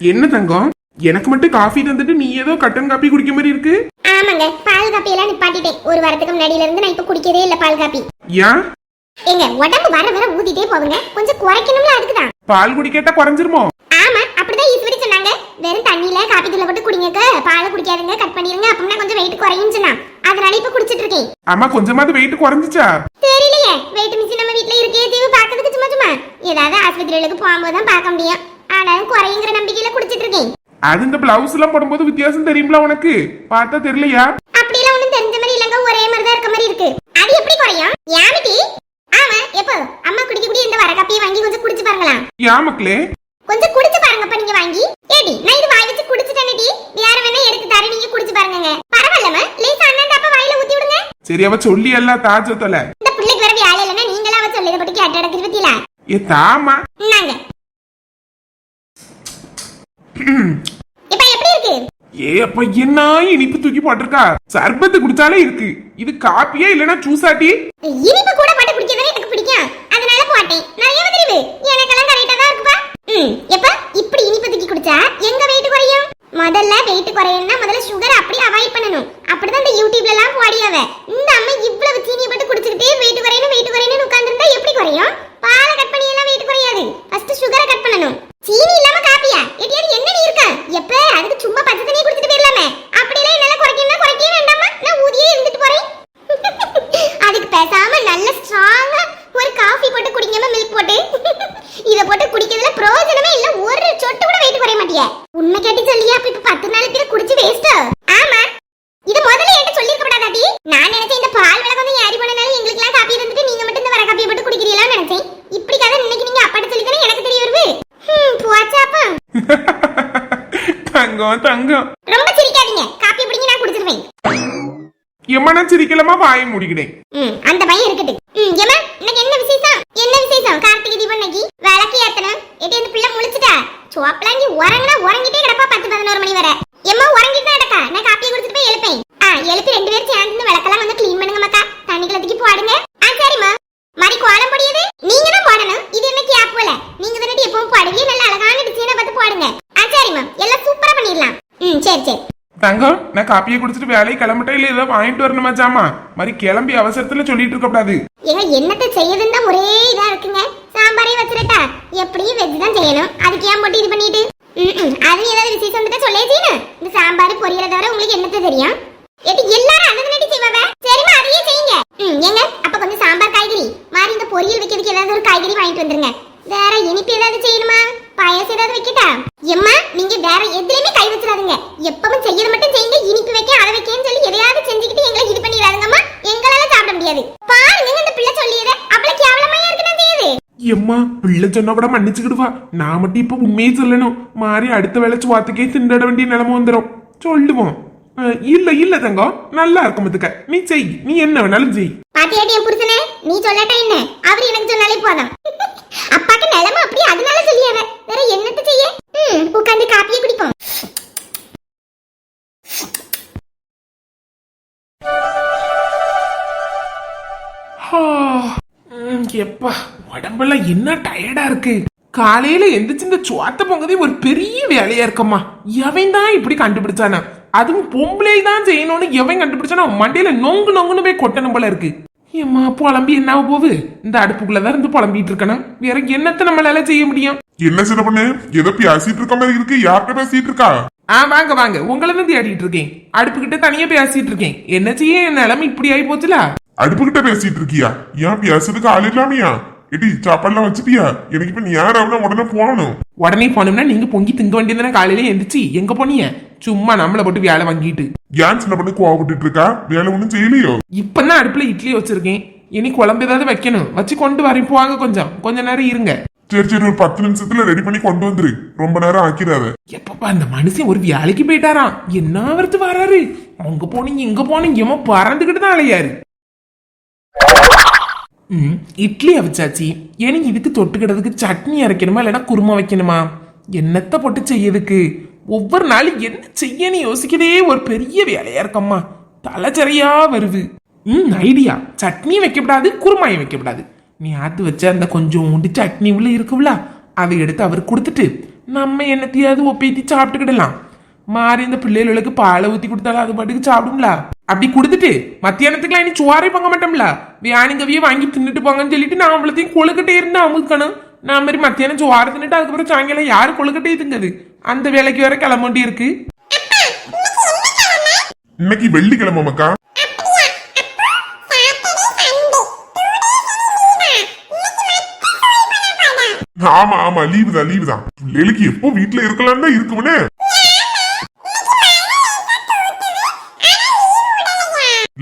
என்ன தங்கம்? எனக்கு மட்டும் காஃபி தந்துட்டு நீ ஏதோ கட்டன் காப்பி குடிக்க மாதிரி இருக்கு? ஆமாங்க பால் காப்பி எல்லாம் நிப்பாட்டிட்டேன். ஒரு வாரத்துக்கு முன்னாடியில இருந்து நான் இப்ப குடிக்கவே இல்ல பால் காப்பி. ஏன்? எங்க உடம்பு வர வர ஊதிட்டே போகுங்க. கொஞ்சம் குறைக்கணும்ல அதுக்குதான். பால் குடிக்கட்டா குறைஞ்சிருமோ? ஆமா அப்படிதான் ஈஸ்வரி சொன்னாங்க. வெறும் தண்ணியில காப்பி தூள போட்டு குடிங்க பாலை குடிக்காதுங்க கட் பண்ணிருங்க. அப்படின்னா கொஞ்சம் வெயிட் குறையும் சொன்னா அதனால இப்ப குடிச்சிட்டு இருக்கேன். ஆமா கொஞ்சமாவது வெயிட் குறைஞ்சிச்சா? தெரியலையே. வெயிட் மிஷின் நம்ம வீட்ல இருக்கே தீவு பாக்கிறதுக்கு சும்மா சும்மா. ஏதாவது ஆஸ்பத்திரிகளுக்கு போகும்போது தான் பார்க்க முடியும். ஆனாலும் குறையுங்கிற நம்பிக்கையில குடிச்சிட்டு இருக்கேன். அது இந்த பிளவுஸ் எல்லாம் போடும்போது வித்தியாசம் தெரியுங்களா உனக்கு? பார்த்தா தெரியலையா? அப்படிலாம் ஒண்ணும் தெரிஞ்ச மாதிரி இல்லங்க ஒரே மாதிரி தான் இருக்க மாதிரி இருக்கு. அது எப்படி குறையும்? யாமிட்டி ஆமா எப்போ? அம்மா குடிக்க குடி இந்த வர காப்பியை வாங்கி கொஞ்சம் குடிச்சு ஏன் மக்களே? கொஞ்சம் குடிச்சு பாருங்கப்பா நீங்க வாங்கி. ஏடி நான் இது வாய் வச்சு குடிச்சிட்டேனடி வேற வேணா எடுத்து தரேன் நீங்க குடிச்சு பாருங்கங்க. பரவாயில்லமா லேசா அண்ணன் அப்பா வாயில ஊத்தி விடுங்க. சரி அவ சொல்லி எல்லாம் தாச்ச தொலை இந்த பிள்ளைக்கு வேற வேலை இல்லைன்னா நீங்களா அவ சொல்லி பட்டு கேட்டு பத்தியில ஏ தாமா இருக்கு ஏ அப்ப என்ன இனிப்பு தூக்கி போட்டிருக்கா? சர்பத்து குடிச்சாலே இருக்கு. இது காப்பியா இல்லனா ஜூஸாட்டி இனிப்பு கூட போட்டு குடிக்கிறதுல எனக்கு பிடிக்கும். அதனால போட்டேன். நிறைய தெரியுது எனக்கெல்லாம் கரெக்டா தான் இருக்குப்பா ம் எப்ப இப்படி இனிப்பு தூக்கி குடிச்சா எங்க வெயிட் குறையும் முதல்ல வெயிட் குறையணும்னா முதல்ல சுகர் அப்படியே அவாய்ட் பண்ணணும் அப்படிதான் இந்த யூடியூப்ல எல்லாம் போடியாவ இந்த அம்மா இவ்வளவு சீனி போட்டு குடிச்சுக்கிட்டே வெயிட் குறையணும் வெயிட் குறையணும் உட்கார்ந்திருந்தா எப்படி குறையும் பாலை கட் பண்ணி எல்லாம் வெயிட் குறையாது ஃபர்ஸ்ட் சுகரை கட் பண்ணணும் சீனி இல்லாம காப்பியா எட்டியாவது என்ன நீ இருக்க எப்ப அதுக்கு சும்மா பச்சை தண்ணியை குடிச்சிட்டு போயிடலாமே அப்படிலாம் என்னால குறைக்கணும்னா குறைக்கவே வேண்டாமா நான் ஊதியே இருந்துட்டு போறேன் அதுக்கு பேசாம நல்ல ஸ்ட்ராங்கா ஒரு காஃபி போட்டு குடிக்காம மில்க் போட்டு இத போட்டு குடிக்கிறதுல பிரயோஜனமே இல்ல ஒரு சொட்டு கூட வெயிட் குறைய மாட்டியே உண்மை கேட்டு சொல்லியா அப்ப இப்ப பத்து நாளைக்கு குடிச்சு வேஸ்ட் ஆமா இது முதல்ல என்கிட்ட சொல்லிருக்க கூடாதாடி நான் நினைச்சேன் இந்த பால் விளக்கு வந்து ஏறி போனனால எங்களுக்கு எல்லாம் காப்பி இருந்துட்டு நீங்க மட்டும் இந்த வர காப்பியை போட்டு குடிக்கிறீங்களான்னு நினைச்சேன் இப்படி கதை இன்னைக்கு நீங்க அப்பாட்ட சொல்லி தானே எனக்கு தெரிய வருது ஹம், போச்சாப்பா தங்கம் தங்கம். ரொம்ப சிரிக்காதீங்க. காப்பி பிடிங்க நான் குடிச்சிருவேன். எம்மனா சிரிக்கலமா வாயை முடிக்கிட்டேன் ம் அந்த பையன் இருக்கட்டும். ம் ஏமா இன்னைக்கு என்ன விசேஷம்? என்ன விசேஷம்? கார்த்திகை தீபம் இன்னைக்கு? விளக்கு ஏத்தணும். எட்டி அந்த பிள்ளை முழிச்சிட்டா? சோப்பலாங்கி உறங்கினா உறங்கிட்டே கிடப்பா பத்து பதினோரு மணி வரை. எம்மா உறங்கிட்டு தான் கிடக்கா நான் காப்பியை குடிச்சிட்டு போய் எழுப்பேன் ஆ எழுப்பி ரெண்டு பேரும் சேர்ந்து இந்த விளக்கெல்லாம் வந்து க்ளீன் பண்ணுங்க மக்கா தண்ணி கலத்துக்கு போடுங்க ஆ சரிம்மா மாதிரி கோலம் பொடியது நீங்க தான் போடணும் இது என்ன கேப் போல நீங்க தானே எப்பவும் போடுவீங்க நல்ல அழகான டிசைனை பார்த்து போடுங்க ஆ சரிம்மா எல்லாம் சூப்பரா பண்ணிடலாம் ம் சரி சரி தங்கம் நான் காப்பியை குடிச்சிட்டு வேலையை கிளம்பிட்டே இல்ல ஏதோ வாங்கிட்டு வரணுமா ஜாமா? மாதிரி கிளம்பி அவசரத்துல சொல்லிட்டு இருக்க கூடாது. ஏங்க என்னத்தை செய்யுதுன்னு தான் ஒரே இதா இருக்குங்க. சாம்பாரே வச்சிரட்டா. எப்படியும் வெஜ் தான் செய்யணும். அதுக்கு ஏன் போட்டு இது பண்ணிட்டு? அது ஏதாவது விசேஷம் வந்துட்டா சொல்லே செய்யணும் இந்த சாம்பார் பொரியல தவிர உங்களுக்கு என்னத்தை தெரியும்? எது எல்லாரும் அதை நடி செய்வாங்க சரிமா அதையே செய்யுங்க. ஏங்க அப்ப கொஞ்சம் சாம்பார் காய்கறி. மாதிரி இந்த பொரியல் வைக்கிறதுக்கு ஏதாவது ஒரு காய்கறி வாங்கிட்டு வந்துருங்க. வேற இனிப்பு ஏதாவது செய்யணுமா? பாயாசம் ஏதாவது வைக்கட்டா? எம்மா நீங்க வேற எதுலயுமே கை வச்சிடாதீங்க எப்பவும் செய்யறது மட்டும் செய்யுங்க. இனிப்பு வைக்க அதை வைக்கன்னு சொல்லி எதையாவது செஞ்சுக்கிட்டு எங்களை இது பண்ணிடாதுங்கம்மா. எங்களால சாப்பிட முடியாது. பாருங்க இந்த பிள்ளை சொல்லியத. அவ்வளவு கேவலமையா இருக்குன்னு செய்யுது எம்மா பிள்ளை சொன்னா கூட மன்னிச்சுக்கிடுவா. நான் மட்டும் இப்ப உண்மையை சொல்லணும். மாறி அடுத்த வேலை சுவாத்துக்கே திண்டாட வேண்டிய நிலைமை வந்துடும் சொல்லுவோம். இல்ல இல்ல தங்கம் நல்லா இருக்கும் பத்துக்க. நீ செய். நீ என்ன வேணாலும் செய். பாத்தியாட்டி என் புருஷனே நீ சொல்லட்டா என்ன? அவர் எனக்கு சொன்னாலே போதும். அப்பாக்கு நிலைமை அப்படி அதனால சொல்லியாவ வேற என்னத்த செய்ய? உட்காந்து காப்பியை குடிப்போம். எப்பா உடம்பெல்லாம் என்ன டயர்டா இருக்கு. காலையில எந்திரிச்சு இந்த சுவாத்த பொங்கதே ஒரு பெரிய வேலையா இருக்கம்மா. எவன் தான் இப்படி கண்டுபிடிச்சானா. அதுவும் பொம்பளை தான் செய்யணும்னு எவன் கண்டுபிடிச்சானா மண்டையில நொங்கு நொங்குன்னு போய் கொட்டணும் போல இருக்கு. ஏம்மா புலம்பி என்ன போகுது? இந்த அடுப்புக்குள்ளதான் இருந்து புலம்பிட்டு இருக்கணும். வேற என்னத்த நம்மளால செய்ய முடியும்? என்ன சின்ன பண்ணு? ஏதோ பேசிட்டு இருக்க மாதிரி இருக்கு. யார்கிட்ட பேசிட்டு இருக்கா? ஆ வாங்க வாங்க. உங்களை தான் தேடிட்டு இருக்கேன். அடுப்புகிட்ட தனியா பேசிட்டு இருக்கேன். என்ன செய்ய? என் நிலைமை இப்படி ஆகி போச்சுல? அடுப்புகிட்ட பேசிட்டு இருக்கியா? ஏன் பேசுறதுக்கு ஆள் இல்லாமையா? எடி சாப்பாடுலாம் வச்சுட்டியா? எனக்கு இப்ப நீ யாராவது உடனே போகணும். உடனே போனோம்னா நீங்க பொங்கி திங்க வேண்டியதானே காலையில எந்திரிச்சு? எங்க போனீங்க? சும்மா நம்மளை போட்டு வேலை வாங்கிட்டு. ஏன் சின்ன பண்ணு கோவப்பட்டுட்டு இருக்கா? வேலை ஒண்ணும் செய்யலையோ? இப்பதான் அடுப்புல இட்லி வச்சிருக்கேன். இனி குழம்பு ஏதாவது வைக்கணும். வச்சு கொண்டு வரேன். போவாங்க கொஞ்சம். கொஞ்ச நேரம் இருங்க. சரி சரி ஒரு பத்து நிமிஷத்துல ரெடி பண்ணி கொண்டு வந்துரு. ரொம்ப நேரம் ஆக்கிடாத. எப்பப்பா அந்த மனுஷன் ஒரு வேலைக்கு போயிட்டாராம். என்ன வருது வராரு? அங்க போனீங்க இங்க போனீங்க. பறந்துகிட்டு தான் அலையாரு. ம் இட்லி அவிச்சாச்சி. எனக்கு இதுக்கு தொட்டுக்கிறதுக்கு சட்னி அரைக்கணுமா இல்லைனா குருமா வைக்கணுமா? என்னத்த போட்டு செய்யறதுக்கு ஒவ்வொரு நாளும் என்ன செய்யன்னு யோசிக்கதே ஒரு பெரிய வேலையா இருக்கம்மா. தலைச்சறையா வருது. ம் ஐடியா. சட்னி வைக்கப்படாது குருமாயும் வைக்கப்படாது. நீ ஆத்து வச்ச அந்த கொஞ்சோண்டு சட்னி உள்ள இருக்குல்ல அதை எடுத்து அவர் கொடுத்துட்டு நம்ம என்னத்தையாவது ஒப்பேத்தி சாப்பிட்டுக்கிடலாம். மாறி இந்த பிள்ளைகளுக்கு பாலை ஊத்தி கொடுத்தாலும் அது பாட்டுக்கு சாப்பிடும்ல அப்படி கொடுத்துட்டு மத்தியானத்துக்குலாம் இனி சுவாரே பங்க மாட்டோம்ல வியானிங்கவியே வாங்கி தின்னுட்டு போங்கன்னு சொல்லிட்டு நான் அவ்வளோத்தையும் கொழுக்கட்டே இருந்தா அமுக்கணும் நான் மாதிரி மத்தியானம் சுவார தின்னுட்டு அதுக்கப்புறம் சாயங்காலம் யாரு கொழுக்கட்டே இதுங்குது அந்த வேலைக்கு வேற கிளம்ப இருக்கு இன்னைக்கு வெள்ளிக்கிழமை மக்கா ஆமா ஆமா லீவு தான் லீவு தான் பிள்ளைகளுக்கு எப்போ வீட்டுல இருக்கலாம் தான்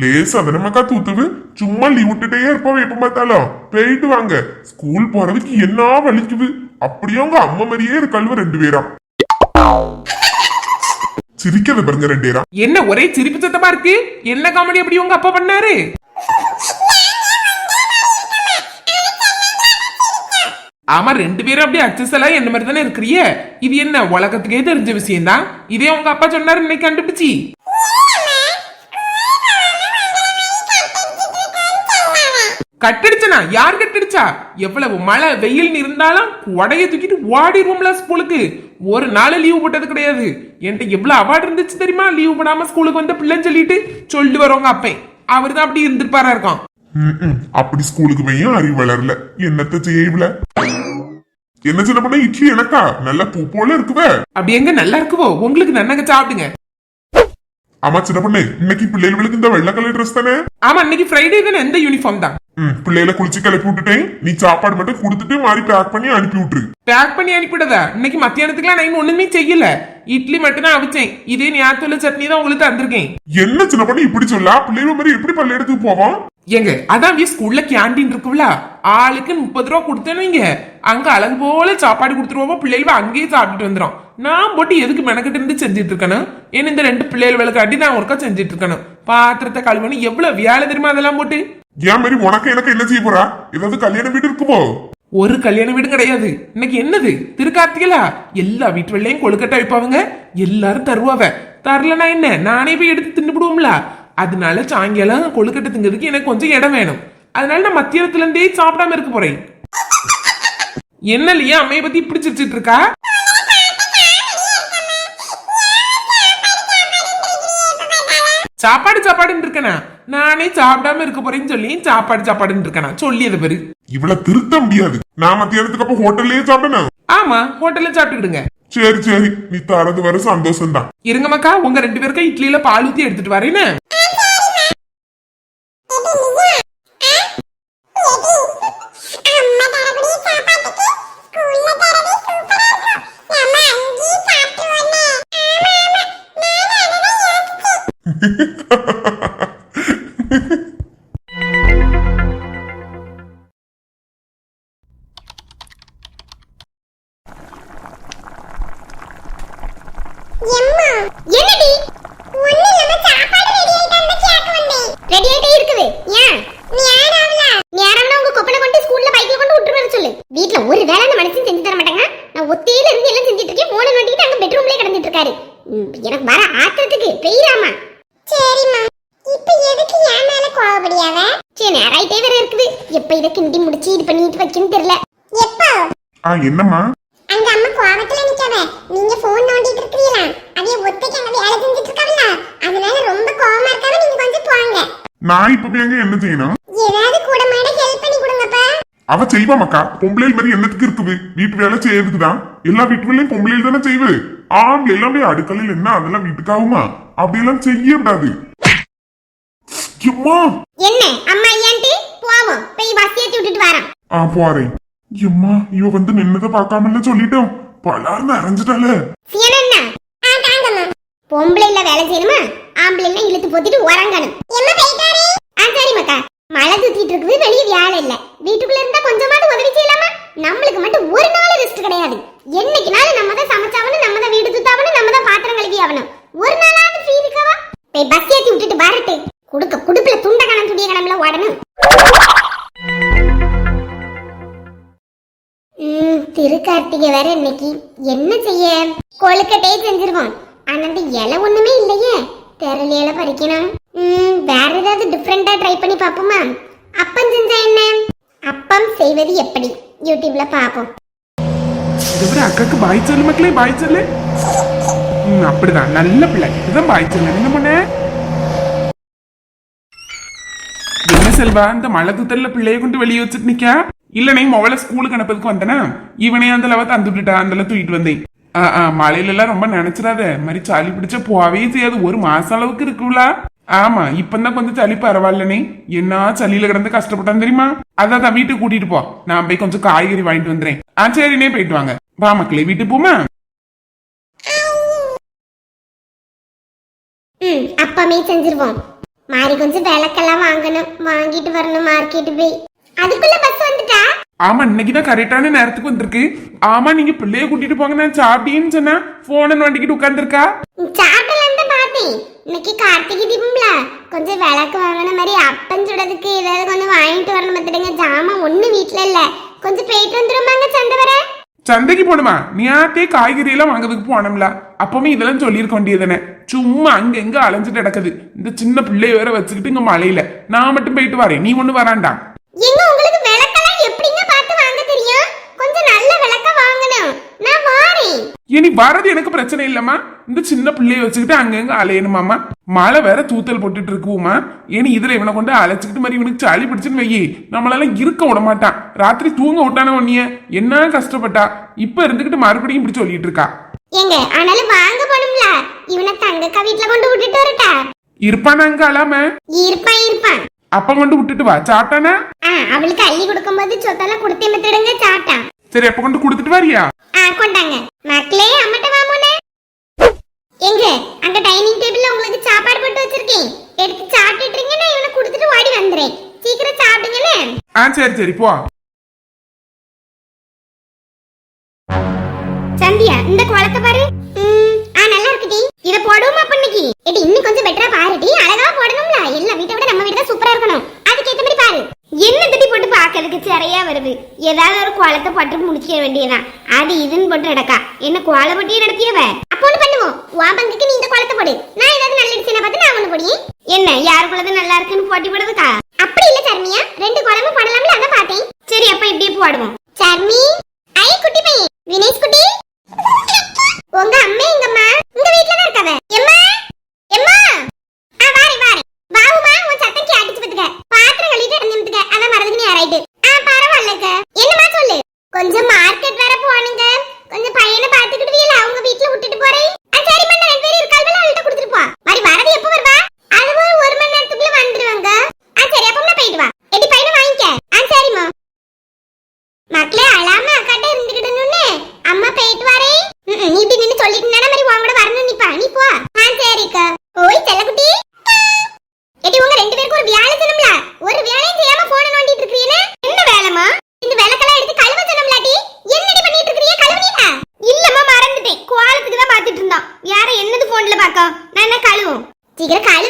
லேசா தானே தூத்துவு சும்மா லீவ் விட்டுட்டே இருப்போம் எப்ப பார்த்தாலும். போயிட்டு வாங்க. ஸ்கூல் போறதுக்கு என்ன வலிக்குது? அப்படியே உங்க அம்மா மாதிரியே இருக்கல்வ ரெண்டு பேரா. சிரிக்கிறது பாருங்க ரெண்டு பேரா. என்ன ஒரே சிரிப்பு சத்தமா இருக்கு? என்ன காமெடி அப்படி உங்க அப்பா பண்ணாரு? ஆமா ரெண்டு பேரும் அப்படியே அச்சசலா எல்லாம் என்ன மாதிரி தானே இருக்கிறிய இது என்ன உலகத்துக்கே தெரிஞ்ச விஷயம் தான் இதே உங்க அப்பா சொன்னாரு இன்னைக்கு கண்டுபிடிச்சி. கட்டடிச்சனா? யார் கட்டடிச்சா? எவ்வளவு மழை வெயில் இருந்தாலும் உடைய தூக்கிட்டு ஓடிடுவோம்ல ஸ்கூலுக்கு. ஒரு நாள் லீவு போட்டது கிடையாது. என்கிட்ட எவ்வளவு அவார்டு இருந்துச்சு தெரியுமா? லீவு போடாம ஸ்கூலுக்கு வந்த பிள்ளைன்னு சொல்லிட்டு சொல்லிட்டு வருவாங்க அப்பேன் அவர் தான் அப்படி இருந்திருப்பாரா இருக்கான். அப்படி ஸ்கூலுக்கு பையன் அறிவு வளரல. என்னத்த செய்யல என்ன சின்ன பண்ண இட்லி எனக்கா? நல்ல பூ போல இருக்குவே. அப்படி எங்க நல்லா இருக்குவோ? உங்களுக்கு நன்னங்க சாப்பிடுங்க. ஆமா சின்ன பொண்ணு இன்னைக்கு பிள்ளைகளுக்கு இந்த வெள்ளை கலர் ட்ரெஸ் தானே? ஆமா இன்னைக்கு ஃப்ரைடே தானே எந்த யூனிஃபார்ம் தான். ம் பிள்ளைகளை குளிச்சு கிளப்பி விட்டுட்டேன். நீ சாப்பாடு மட்டும் கொடுத்துட்டு மாதிரி பேக் பண்ணி அனுப்பி விட்டுரு. பேக் பண்ணி அனுப்பிடுதா இன்னைக்கு மத்தியானத்துக்குலாம் நான் ஒண்ணுமே செய்யல. இட்லி மட்டும் தான் அவிச்சேன். இதே ஞாபகத்துல சட்னி தான் உங்களுக்கு தந்திருக்கேன். என்ன சின்ன பொண்ணு இப்படி சொல்லா? பிள்ளைகள் மாதிரி எப்படி பள்ளி எடுத்துக்கு போவோம் ஏங்க அதான் ஸ்கூல்ல கேண்டீன் இருக்குல்ல ஆளுக்கு முப்பது ரூபா கொடுத்தேன்னு வைங்க. அங்க அழகு போல சாப்பாடு கொடுத்துருவோம் பிள்ளைகள் அங்கேயே சாப்பிட்டுட்டு வந்துடும் நான் போட்டு எதுக்கு மெனக்கிட்டு இருந்து செஞ்சுட்டு இருக்கணும்? ஏன்னா இந்த ரெண்டு பிள்ளைகள் வேலைக்காட்டி நான் ஒருக்கா செஞ்சுட்டு இருக்கணும்? பாத்திரத்தை கழுவணும் எவ்வளவு வேலை தெரியுமா அதெல்லாம் போட்டு? ஏன் மாதிரி உனக்கு எனக்கு என்ன செய்ய போறா? ஏதாவது கல்யாண வீடு இருக்குமோ? ஒரு கல்யாண வீடும் கிடையாது. இன்னைக்கு என்னது? திருக்கார்த்திகளா எல்லா வீட்டு வெள்ளையும் கொழுக்கட்டை வைப்பாங்க எல்லாரும் தருவாவ. தரலனா என்ன? நானே போய் எடுத்து தின்னுபிடுவோம்ல. அதனால சாயங்காலம் கொழுக்கட்டை திங்கிறதுக்கு எனக்கு கொஞ்சம் இடம் வேணும். அதனால நான் மத்தியானத்துல இருந்தே சாப்பிடாம இருக்க போறேன். என்ன இல்லையா அம்மைய பத்தி இப்படி சிரிச்சிட்டு இருக்கா? சாப்பாடு சாப்பாடுன்னு இருக்கனா? நானே சாப்பிடாம இருக்க போறேன்னு சொல்லி சாப்பாடு சாப்பாடுன்னு இருக்கனா? சொல்லியது பேரு. இவள திருத்த முடியாது. நான் மத்தியானத்துக்கு அப்ப ஹோட்டல்லயே சாப்பிடணும் ஆமா ஹோட்டல்ல சாப்பிட்டுக்கிடுங்க. சரி சரி. நீ தரது வர சந்தோஷம் தான் இருங்க மக்கா உங்க ரெண்டு பேருக்கும் இட்லியில பால் ஊத்தி எடுத்துட்டு வரேன்னு இருக்காரு. எனக்கு வர ஆத்திரத்துக்கு பெய்யாமா சரிம்மா. இப்ப எதுக்கு என் மேல கோவப்படியாவ சரி நேராயிட்டே வேற இருக்குது. எப்ப இதை கிண்டி முடிச்சு இது பண்ணிட்டு வைக்கணும் தெரியல. எப்போ? ஆ என்னம்மா? அங்க அம்மா கோவத்துல நிக்காத. நீங்க போன் நோண்டிட்டு இருக்கீங்களா அதே ஒத்தைக்கு அங்க வேலை செஞ்சுட்டு இருக்காங்கல்ல அதனால ரொம்ப கோவமா இருக்காம நீங்க கொஞ்சம் போங்க. நான் இப்ப போய் அங்க என்ன செய்யணும்? ஏதாவது கூட மாட ஹெல்ப் பண்ணி கொடுங்கப்பா. அவ செய்வா மக்கா. பொம்பளை மாதிரி என்னத்துக்கு இருக்குது? வீட்டு வேலை செய்யறதுக்கு தான் எல்லா வீட்டு வேலையும் பொம்பளை தானே செய்வு ஆம்பளை எல்லாம் அடுக்கலையில் என்ன அதெல்லாம் வீட்டுக்காகுமா? அப்படி எல்லாம் செய்ய கூடாது எம்மா! என்ன அம்மா ஐயான்ட்டு போவோம். போய் ஏத்தி விட்டுட்டு வரேன் ஆ போறேன். எம்மா இவ வந்து நின்னதை பார்க்காமல சொல்லிட்டோம். பலார்னு அரைஞ்சிட்டால பொம்பளைல வேலை செய்யணுமா? ஆம்பளைல இழுத்து போத்திட்டு உறங்கணும். இலை ஒண்ணுமே இல்லையே. தெரளி இலை பறிக்கணும் வேற ஏதாவது டிஃப்ரெண்டா ட்ரை பண்ணி பார்ப்போமா? அப்பம் செஞ்சா என்ன? அப்பம் செய்வது எப்படி? யூடியூப்ல பார்ப்போம். இதுவரை அக்காக்கு பாய் சொல்லு மக்களே பாய் சொல்லு. ம், அப்படிதான். நல்ல பிள்ளை. இதுதான் பாய் சொல்லு. என்ன பண்ண என்ன செல்வா இந்த மழை தூத்தல்ல பிள்ளைய கொண்டு வெளியே வச்சுட்டு நிக்கா? இல்ல நீ மொபைல ஸ்கூலுக்கு அனுப்பதுக்கு வந்தனா? இவனே அந்த லவ தந்து விட்டுட்டா அந்த தூக்கிட்டு வந்தேன். ஆ, ஆ, மழையில எல்லாம் ரொம்ப நினைச்சிடாத. மாதிரி சளி பிடிச்ச போவே செய்யாது. ஒரு மாசம் அளவுக்கு இருக்குல்ல. ஆமா இப்பதான் கொஞ்சம் சளி பரவாயில்லனே என்ன சளியில கிடந்து கஷ்டப்பட்டான் தெரியுமா? அதான் தான் வீட்டுக்கு கூட்டிட்டு போ. நான் போய் கொஞ்சம் காய்கறி வாங்கிட்டு வந்துறேன். ஆ சரினே போயிட்டு வாங்க. வா மக்களே வீட்டுக்கு போமா? ம் அப்பமே செஞ்சிருவோம். மாறி கொஞ்சம் விளக்கெல்லாம் வாங்கணும். வாங்கிட்டு வரணும் மார்க்கெட்டு போய். அதுக்குள்ள பஸ் வந்துட்டா? ஆமா இன்னைக்குதான் கரெக்டான நேரத்துக்கு வந்திருக்கு. ஆமா நீங்க பிள்ளைய கூட்டிட்டு போங்க நான் சாப்பிட்டேன்னு சொன்னா போன வண்டிக்கிட்டு உட்கார்ந்துருக்கா? சாப்பிடலான்னு தான் பார்த்தேன் இன்னைக்கு கார்த்திகை தீபம்ல கொஞ்சம் விளக்கு வாங்கின மாதிரி அப்பம் சுடதுக்கு ஏதாவது கொஞ்சம் வாங்கிட்டு வரணும் பார்த்துடுங்க. ஜாமான் ஒண்ணு வீட்ல இல்ல. கொஞ்சம் போயிட்டு வந்துருமாங்க சண்டை வர? சந்தைக்கு போணுமா? நீயாத்தே காய்கறி எல்லாம் வாங்குறதுக்கு போனோம்ல. அப்பவே இதெல்லாம் சொல்லியிருக்க வேண்டியதுதானே. சும்மா அங்க எங்க அலைஞ்சிட்டு கிடக்குது. இந்த சின்ன பிள்ளைய வேற வச்சுக்கிட்டு இங்க மழையில. நான் மட்டும் போயிட்டு வரேன். நீ ஒண்ணு வரான்டா எங்க உங்களுக்கு விளக்கெல்லாம் எப்படிங்க பார்த்து வாங்க தெரியும் கொஞ்சம் நல்ல விளக்க வாங்கணும் நான் வாரேன் இனி வரது எனக்கு பிரச்சனை இல்லம்மா. இந்த சின்ன பிள்ளைய வச்சுக்கிட்டு அங்கங்க அலையணுமாமா மழை வேற தூத்தல் போட்டுட்டு இருக்குமா ஏனி இதுல இவனை கொண்டு அழைச்சிக்கிட்டு மாதிரி இவனுக்கு சளி பிடிச்சுன்னு வையி. நம்மளால இருக்க விட மாட்டான். ராத்திரி தூங்க விட்டான உன்னிய. என்ன கஷ்டப்பட்டா? இப்ப இருந்துகிட்டு மறுபடியும் இப்படி சொல்லிட்டு இருக்கா. ஏங்க ஆனாலும் வாங்க போணும்ல. இவனை தங்கக்கா வீட்ல கொண்டு விட்டுட்டு வரட்டா. இருப்பானா அங்க அழாம? இருப்பான் இருப்பான் அப்ப கொண்டு விட்டுட்டு வா. சாப்பிட்டானா? அவளுக்கு அள்ளி கொடுக்கும்போது சொத்தெல்லாம் கொடுத்து மத்திடுங்க சாப்பிட்டான் சரி அப்ப கொண்டு கொடுத்துட்டு வரியா? ஆ கொண்டாங்க. மக்களே அம்மட்ட வாமோனே எங்க? அங்க டைனிங் டேபிள்ல உங்களுக்கு சாப்பாடு போட்டு வச்சிருக்கேன். எடுத்து சாப்பிட்டுட்டீங்க நான் இவனை கொடுத்துட்டு ஓடி வந்துறேன். சீக்கிரம் சாப்பிடுங்கண்ணே. ஆ சரி சரி போ. சந்தியா இந்த குளத்தை பாரு. ஆ நல்லா இருக்குடி. இத போடுவோமா பண்ணிக்கு எடி இன்னும் கொஞ்சம் பெட்டரா பாருடி. அழகா போடணும்ல. எல்லா வீட்டை விட நம்ம வீடு தான் சூப்பரா இருக்கணும். அதுக்கு ஏத்த மாதிரி பாரு. என்ன தட்டி சிறையா வருது. ஏதாவது ஒரு குளத்தை பட்டு முடிச்சிக்க வேண்டியதான் அது இதுன்னு போட்டு நடக்கா. என்ன கோல பட்டியே நடத்தியவ? அப்போ ஒண்ணு பண்ணுவோம். உன் பங்குக்கு நீ இந்த குளத்தை போடு. நான் ஏதாவது நல்ல டிசைனை பார்த்து நான் ஒண்ணு போடி. என்ன? யாருக்குள்ளது நல்லா இருக்குன்னு போட்டி போடுறதுக்கா? Igreja Cali.